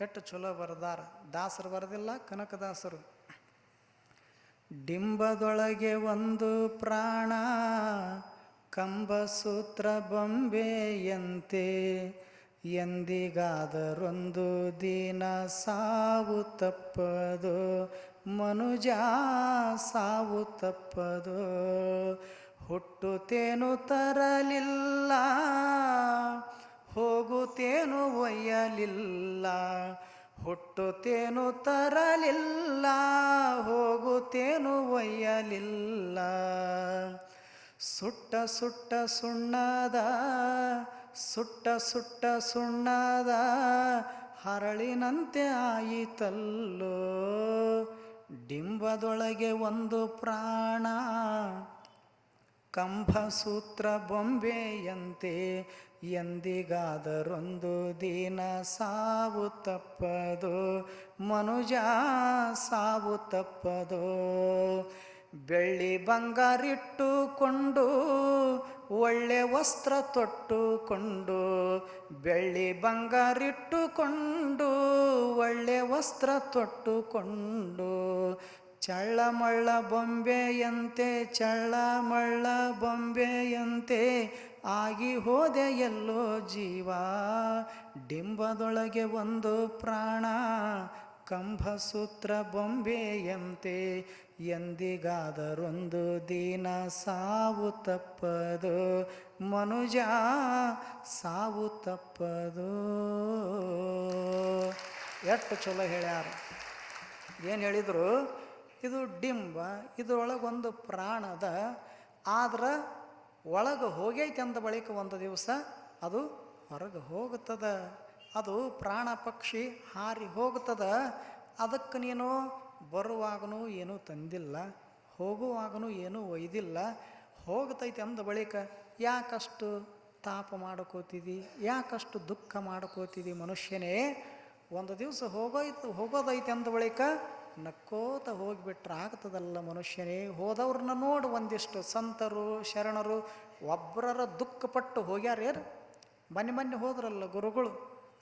ಎಷ್ಟು ಚಲೋ ಬರೆದಾರ. ದಾಸರು ಬರೆದಿಲ್ಲ, ಕನಕದಾಸರು. ಡಿಂಬದೊಳಗೆ ಒಂದು ಪ್ರಾಣ, ಕಂಬಸೂತ್ರ ಬೊಂಬೆಯಂತೆ ಎಂದಿಗಾದರೊಂದು ದಿನ ಸಾವು ತಪ್ಪದು, ಮನುಜ ಸಾವು ತಪ್ಪದು. ಹುಟ್ಟುತ್ತೇನು ತರಲಿಲ್ಲ ಹೋಗುತ್ತೇನು ಒಯ್ಯಲಿಲ್ಲ, ಹುಟ್ಟುತ್ತೇನು ತರಲಿಲ್ಲ, ಹೋಗುತ್ತೇನು ಒಯ್ಯಲಿಲ್ಲ. ಸುಟ್ಟ ಸುಟ್ಟ ಸುಣ್ಣದ, ಸುಟ್ಟ ಸುಟ್ಟ ಸುಣ್ಣದ ಹರಳಿನಂತೆ ಆಯಿತಲ್ಲೋ, ಡಿಂಬದೊಳಗೆ ಒಂದು ಪ್ರಾಣ. ಕಂಭಸೂತ್ರ ಬೊಂಬೆಯಂತೆ ಎಂದಿಗಾದರೊಂದು ದಿನ ಸಾವು ತಪ್ಪದು, ಮನುಜ ಸಾವು ತಪ್ಪದು. ಬೆಳ್ಳಿ ಬಂಗಾರಿಟ್ಟುಕೊಂಡು ಒಳ್ಳೆ ವಸ್ತ್ರ ತೊಟ್ಟುಕೊಂಡು ಬೆಳ್ಳಿ ಬಂಗಾರಿಟ್ಟುಕೊಂಡು ಒಳ್ಳೆ ವಸ್ತ್ರ ತೊಟ್ಟುಕೊಂಡು ಚಳ್ಳಮಳ್ಳ ಬೊಂಬೆಯಂತೆ ಚಳ್ಳಮಳ್ಳ ಬೊಂಬೆಯಂತೆ ಆಗಿ ಹೋದೆ ಎಲ್ಲೋ ಜೀವ. ಡಿಂಬದೊಳಗೆ ಒಂದು ಪ್ರಾಣ, ಕಂಭಸೂತ್ರ ಬೊಂಬೆಯಂತೆ, ಎಂದಿಗಾದರೊಂದು ದಿನ ಸಾವು ತಪ್ಪದು. ಮನುಜ, ಸಾವು ತಪ್ಪದು. ಎಷ್ಟು ಚಲೋ ಹೇಳ್ಯಾರ. ಏನು ಹೇಳಿದರು? ಇದು ಡಿಂಬ ಇದ್ರೊಳಗೊಂದು ಪ್ರಾಣದ ಆದ್ರೆ ಒಳಗೆ ಹೋಗೈತೆ ಅಂದ ಬಳಿಕ ಒಂದು ದಿವಸ ಅದು ಹೊರಗೆ ಹೋಗುತ್ತದ. ಅದು ಪ್ರಾಣ ಪಕ್ಷಿ ಹಾರಿ ಹೋಗುತ್ತದ. ಅದಕ್ಕೆ ನೀನು ಬರುವಾಗನೂ ಏನೂ ತಂದಿಲ್ಲ, ಹೋಗುವಾಗನೂ ಏನೂ ಒಯ್ದಿಲ್ಲ. ಹೋಗ್ತೈತೆ ಅಂದ ಬಳಿಕ ಯಾಕಷ್ಟು ತಾಪ ಮಾಡ್ಕೋತಿದಿ, ಯಾಕಷ್ಟು ದುಃಖ ಮಾಡ್ಕೋತಿದಿ ಮನುಷ್ಯನೇ? ಒಂದು ದಿವಸ ಹೋಗೋಯ್ತು, ಹೋಗೋದೈತೆ ಅಂದ ಬಳಿಕ ನಕ್ಕೋತ ಹೋಗಿಬಿಟ್ರೆ ಆಗ್ತದಲ್ಲ ಮನುಷ್ಯನೇ. ಹೋದವ್ರನ್ನ ನೋಡು ಒಂದಿಷ್ಟು ಸಂತರು, ಶರಣರು ಒಬ್ಬರರ ದುಃಖಪಟ್ಟು ಹೋಗ್ಯಾರೇನು ಮನೆ ಮನೆ ಹೋದ್ರಲ್ಲ ಗುರುಗಳು.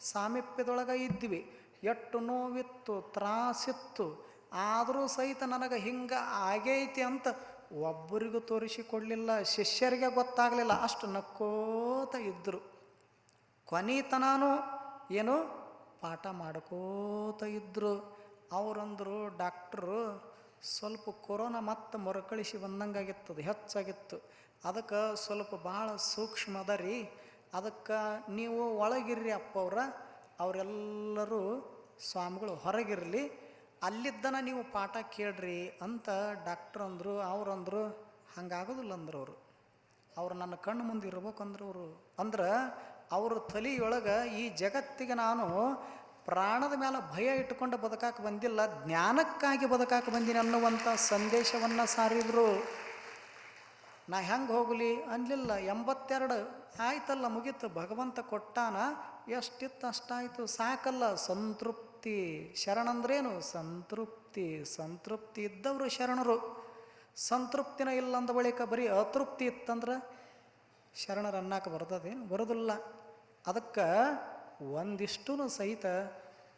ಸಾಮೀಪ್ಯದೊಳಗೆ ಇದ್ವಿ. ಎಷ್ಟು ನೋವಿತ್ತು, ತ್ರಾಸಿತ್ತು. ಆದರೂ ಸಹಿತ ನನಗೆ ಹಿಂಗೆ ಆಗೈತಿ ಅಂತ ಒಬ್ಬರಿಗೂ ತೋರಿಸಿಕೊಡಲಿಲ್ಲ, ಶಿಷ್ಯರಿಗೆ ಗೊತ್ತಾಗಲಿಲ್ಲ. ಅಷ್ಟು ನಕ್ಕೋತ ಇದ್ದರು ಕೊನೆತನೂ ಏನು ಪಾಠ ಮಾಡ್ಕೋತ ಇದ್ದರು ಅವರಂದರು ಡಾಕ್ಟ್ರು ಸ್ವಲ್ಪ ಕೊರೋನಾ ಮತ್ತೆ ಮರುಕಳಿಸಿ ಬಂದಂಗಾಗಿತ್ತು ಹೆಚ್ಚಾಗಿತ್ತು. ಅದಕ್ಕೆ ಸ್ವಲ್ಪ ಭಾಳ ಸೂಕ್ಷ್ಮ ಅದ ರೀ. ಅದಕ್ಕೆ ನೀವು ಒಳಗಿರ್ರಿ ಅಪ್ಪವ್ರ, ಅವರೆಲ್ಲರೂ ಸ್ವಾಮಿಗಳು ಹೊರಗಿರಲಿ. ಅಲ್ಲಿದ್ದನ ನೀವು ಪಾಠ ಕೇಳ್ರಿ ಅಂತ ಡಾಕ್ಟ್ರ್ ಅಂದರು ಅವ್ರಂದ್ರು ಹಂಗಾಗೋದಿಲ್ಲ ಅಂದ್ರು ಅವರು. ಅವ್ರು ನನ್ನ ಕಣ್ಣು ಮುಂದೆ ಇರ್ಬೇಕಂದ್ರೆ ಅವರು. ಅಂದ್ರೆ ಅವ್ರ ತಲೆಯೊಳಗೆ ಈ ಜಗತ್ತಿಗೆ ನಾನು ಪ್ರಾಣದ ಮೇಲೆ ಭಯ ಇಟ್ಟುಕೊಂಡು ಬದುಕಾಕೆ ಬಂದಿಲ್ಲ, ಜ್ಞಾನಕ್ಕಾಗಿ ಬದುಕಾಕೆ ಬಂದೀನಿ ಅನ್ನುವಂಥ ಸಂದೇಶವನ್ನು ಸಾರಿದ್ರು. ನಾ ಹೆಂಗೆ ಹೋಗಲಿ ಅನ್ನಲಿಲ್ಲ ಎಂಬತ್ತೆರಡು ಆಯ್ತಲ್ಲ ಮುಗೀತು, ಭಗವಂತ ಕೊಟ್ಟಾನ, ಎಷ್ಟಿತ್ತು ಅಷ್ಟಾಯಿತು, ಸಾಕಲ್ಲ, ಸಂತೃಪ್ತಿ. ಶರಣಂದ್ರೇನು? ಸಂತೃಪ್ತಿ. ಸಂತೃಪ್ತಿ ಇದ್ದವರು ಶರಣರು. ಸಂತೃಪ್ತಿನ ಇಲ್ಲಂದ ಬಳಿಕ ಬರೀ ಅತೃಪ್ತಿ ಇತ್ತಂದ್ರೆ ಶರಣರು ಅನ್ನಕ್ಕೆ ಬರ್ತದೇನು? ಬರೋದಿಲ್ಲ. ಅದಕ್ಕೆ ಒಂದಿಷ್ಟೂ ಸಹಿತ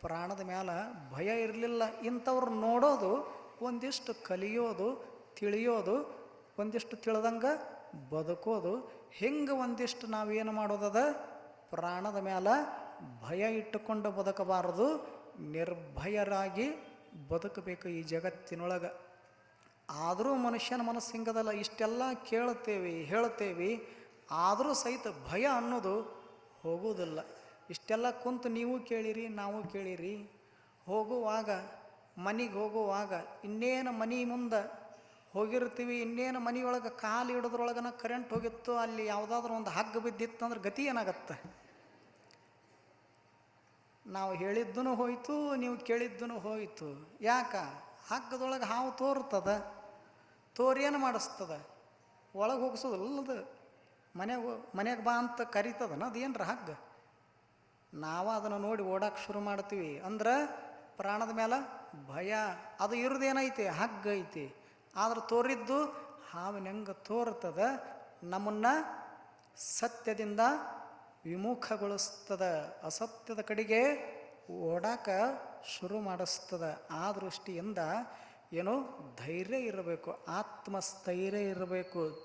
ಪ್ರಾಣದ ಮ್ಯಾಲ ಭಯ ಇರಲಿಲ್ಲ. ಇಂಥವ್ರು ನೋಡೋದು, ಒಂದಿಷ್ಟು ಕಲಿಯೋದು, ತಿಳಿಯೋದು, ಒಂದಿಷ್ಟು ತಿಳಿದಂಗೆ ಬದುಕೋದು, ಹೆಂಗೆ ಒಂದಿಷ್ಟು ನಾವೇನು ಮಾಡೋದದ? ಪ್ರಾಣದ ಮ್ಯಾಲ ಭಯ ಇಟ್ಟುಕೊಂಡು ಬದುಕಬಾರದು, ನಿರ್ಭಯರಾಗಿ ಬದುಕಬೇಕು ಈ ಜಗತ್ತಿನೊಳಗೆ. ಆದರೂ ಮನುಷ್ಯನ ಮನಸ್ಸು ಹಿಂಗದಲ್ಲ, ಇಷ್ಟೆಲ್ಲ ಕೇಳ್ತೇವೆ, ಹೇಳ್ತೇವೆ, ಆದರೂ ಸಹಿತ ಭಯ ಅನ್ನೋದು ಹೋಗುವುದಿಲ್ಲ. ಇಷ್ಟೆಲ್ಲ ಕುಂತು ನೀವು ಕೇಳಿರಿ, ನಾವು ಕೇಳಿರಿ. ಹೋಗುವಾಗ, ಮನೆಗೆ ಹೋಗುವಾಗ ಇನ್ನೇನು ಮನೆ ಮುಂದೆ ಹೋಗಿರ್ತೀವಿ, ಇನ್ನೇನು ಮನೆಯೊಳಗೆ ಕಾಲು ಹಿಡಿದ್ರೊಳಗನ ಕರೆಂಟ್ ಹೋಗಿತ್ತು, ಅಲ್ಲಿ ಯಾವುದಾದ್ರೂ ಒಂದು ಹಗ್ಗ ಬಿದ್ದಿತ್ತು ಅಂದ್ರೆ ಗತಿ ಏನಾಗತ್ತೆ? ನಾವು ಹೇಳಿದ್ದೂ ಹೋಯಿತು, ನೀವು ಕೇಳಿದ್ದೂ ಹೋಯಿತು. ಯಾಕ? ಹಗ್ಗದೊಳಗೆ ಹಾವು ತೋರ್ತದ, ತೋರಿ ಏನು ಮಾಡಿಸ್ತದ? ಒಳಗೆ ಹೋಗಿಸೋದಲ್ಲದ ಮನೆಗೆ ಮನೆಗೆ ಬಾ ಅಂತ ಕರಿತದನ, ಅದೇನ್ರ ಹಗ್ಗ? ನಾವು ಅದನ್ನು ನೋಡಿ ಓಡಕ್ಕೆ ಶುರು ಮಾಡ್ತೀವಿ. ಅಂದ್ರೆ ಪ್ರಾಣದ ಮೇಲೆ ಭಯ, ಅದು ಇರೋದೇನೈತಿ? ಹಗ್ಗ ಐತಿ. ಆದ್ರೆ ತೋರಿದ್ದು ಹಾವಿನ ಹೆಂಗೆ ತೋರ್ತದ? ನಮ್ಮನ್ನು ಸತ್ಯದಿಂದ ವಿಮುಖಗೊಳಿಸ್ತದ. ಅಸತ್ಯದ ಕಡೆಗೆ ಓಡಾಕ ಶುರು ಮಾಡಿಸ್ತದ. ಆ ದೃಷ್ಟಿಯಿಂದ ಏನು ಧೈರ್ಯ ಇರಬೇಕು, ಆತ್ಮಸ್ಥೈರ್ಯ ಇರಬೇಕು.